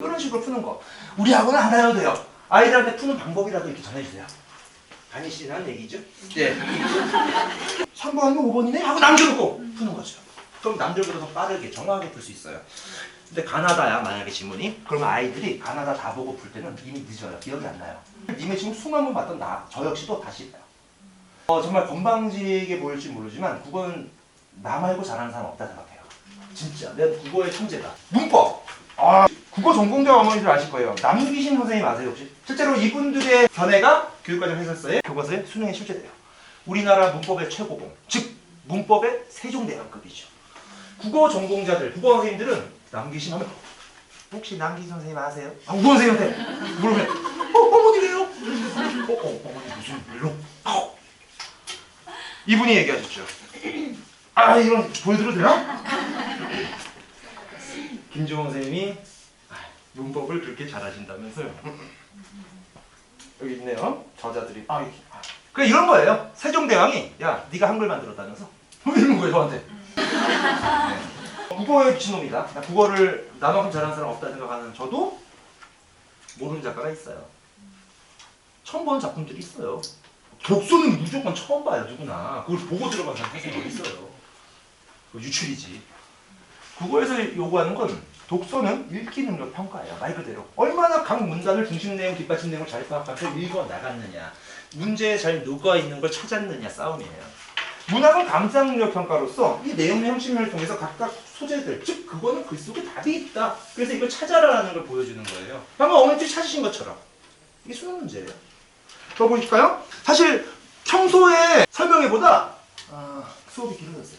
이런 식으로 푸는 거. 우리 하고는 안 해도 돼요. 아이들한테 푸는 방법이라도 이렇게 전해주세요. 다니시라는 얘기죠? 예. 3번 아니면 5번이네? 하고 남겨놓고 푸는 거죠. 그럼 남들보다 더 빠르게 정확하게 풀 수 있어요. 근데 가나다야 만약에 지문이 그러면 아이들이 가나다 다 보고 풀 때는 이미 늦어요. 기억이 안 나요. 님의 지금 수만 번 봤던 나, 저 역시도 다시. 어, 정말 건방지게 보일지 모르지만 국어는 나 말고 잘하는 사람 없다 생각해요. 진짜 내가 국어의 천재다. 문법. 아, 국어 전공자 어머니들 아실 거예요. 남기신 선생님 아세요 혹시? 실제로 이분들의 견해가 교육과정 해설서의 교과서에 수능에 실제돼요. 우리나라 문법의 최고봉, 즉 문법의 세종대왕급이죠. 국어 전공자들, 국어 선생님들은 남기신 하면 혹시 남기신 선생님 아세요? 아, 국어 선생님한테 물어보면 어, 어머니래요? 어, 어, 어머니 무슨 일로? 어. 이분이 얘기하셨죠. 아, 이런 보여드려도 되나? 김종원 선생님이 아, 문법을 그렇게 잘하신다면서요. 여기 있네요. 저자들이. 아, 이렇게. 아. 그래 이런 거예요. 세종대왕이 야, 네가 한글 만들었다면서? 뭐 이런 거예요, 저한테. 네. 국어에 미친놈이다. 나 국어를 나만큼 잘하는 사람 없다 생각하는 저도 모르는 작가가 있어요. 처음 보는 작품들이 있어요. 독서는 무조건 처음 봐요, 누구나. 그걸 보고 들어간 어디 있어요. 그거 유출이지. 국어에서 요구하는 건 독서는 읽기 능력 평가예요. 말 그대로. 얼마나 각 문단을 중심 내용, 뒷받침 내용을 잘 파악하면서 읽어 나갔느냐. 문제에 잘 녹아 있는 걸 찾았느냐 싸움이에요. 문학은 감상 능력 평가로서 이 내용의 형식면을 통해서 각각 소재들, 즉 그거는 글 속에 답이 있다. 그래서 이걸 찾아라라는 걸 보여주는 거예요. 방금 어머니들이 찾으신 것처럼. 이게 수능 문제예요. 더 보실까요? 사실 평소에 설명회보다 아, 수업이 길어졌어요.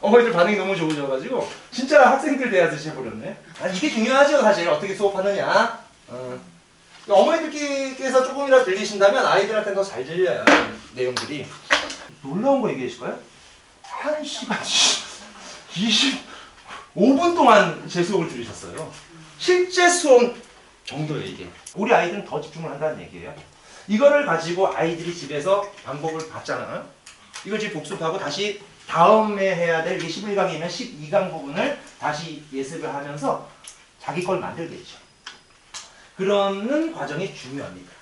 어머니들 반응이 너무 좋으셔가지고 진짜 학생들 대하듯이 해버렸네. 아, 이게 중요하죠 사실 어떻게 수업하느냐. 어. 어머니들께서 조금이라도 들리신다면 아이들한테는 더 잘 들려요 내용들이. 놀라운 거 얘기해 주실까요? 1시간 25분 동안 제 수업을 들으셨어요. 실제 수업 정도예요 이게. 우리 아이들은 더 집중을 한다는 얘기예요. 이거를 가지고 아이들이 집에서 방법을 봤잖아요. 이걸 지금 복습하고 다시 다음에 해야 될 이게 11강이면 12강 부분을 다시 예습을 하면서 자기 걸 만들겠죠. 그러는 과정이 중요합니다.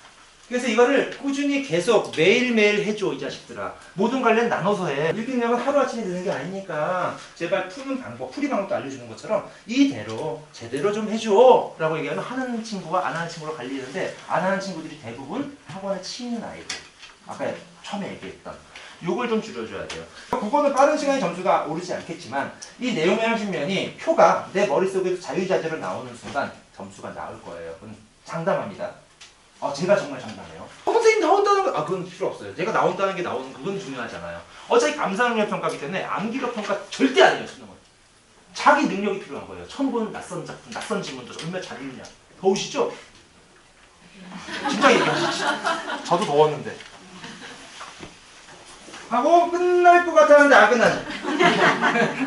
그래서 이거를 꾸준히 계속 매일매일 해줘 이 자식들아 모든 관련 나눠서 해 읽기 능력은 하루아침에 되는 게 아니니까 제발 푸는 방법 풀이 방법도 알려주는 것처럼 이대로 제대로 좀 해줘 라고 얘기하면 하는 친구와 안 하는 친구로 갈리는데 안 하는 친구들이 대부분 학원에 치이는 아이들 아까 처음에 얘기했던 요걸 좀 줄여줘야 돼요 국어는 빠른 시간에 점수가 오르지 않겠지만 이 내용의 형식면이 표가 내 머릿속에서 자유자재로 나오는 순간 점수가 나올 거예요 그건 장담합니다 아, 제가 정말 장담해요. 어, 선생님 나온다는 거, 아, 그건 필요 없어요. 제가 나온다는 게 나오는 그건 중요하잖아요. 어차피 감상력 평가기 때문에 암기력 평가 절대 아니에요, 수능은. 자기 능력이 필요한 거예요. 처음 보는 낯선 작품, 낯선 지문도 얼마나 잘 읽냐. 더우시죠? 진짜 얘기하시지. 저도 더웠는데. 하고 끝날 것 같았는데 안 끝나죠.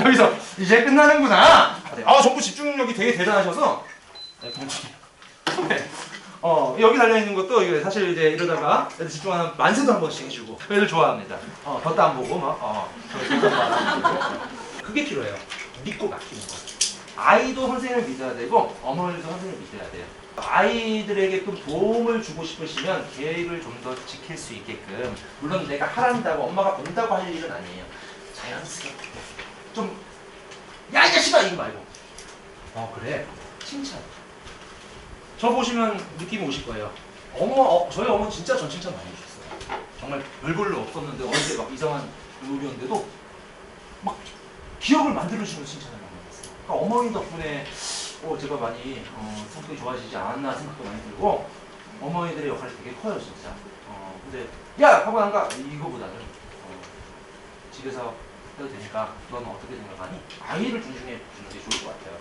여기서 이제 끝나는구나. 아, 전부 집중력이 되게 대단하셔서. 네, 네. 어 여기 달려 있는 것도 사실 이제 이러다가 애들 집중하는 만세도 한 번씩 해주고 애들 좋아합니다. 어 덧도 안 보고 막 어 그게 필요해요. 믿고 맡기는 거. 아이도 선생님을 믿어야 되고 어머니도 선생님을 믿어야 돼요. 아이들에게 좀 도움을 주고 싶으시면 계획을 좀 더 지킬 수 있게끔 물론 내가 하란다고 엄마가 본다고 할 일은 아니에요. 자연스럽게 좀 야 이 자식아 이거 말고 어 그래 칭찬. 저 보시면 느낌이 오실 거예요. 어머, 어, 저희 어머 진짜 전 칭찬 많이 해주셨어요. 정말 별볼로 없었는데 어제 막 이상한 요리였는데도 막 기억을 만들어주시는 칭찬을 많이 받았어요. 그러니까 어머니 덕분에 어, 제가 많이 어, 성격이 좋아지지 않았나 생각도 많이 들고 어머니들의 역할이 되게 커요 진짜. 어, 근데 야 하고 난가 이거보다는 어, 집에서 해도 되니까 너는 어떻게 생각하니? 아이를 중심에 주는 게 좋을 것 같아요.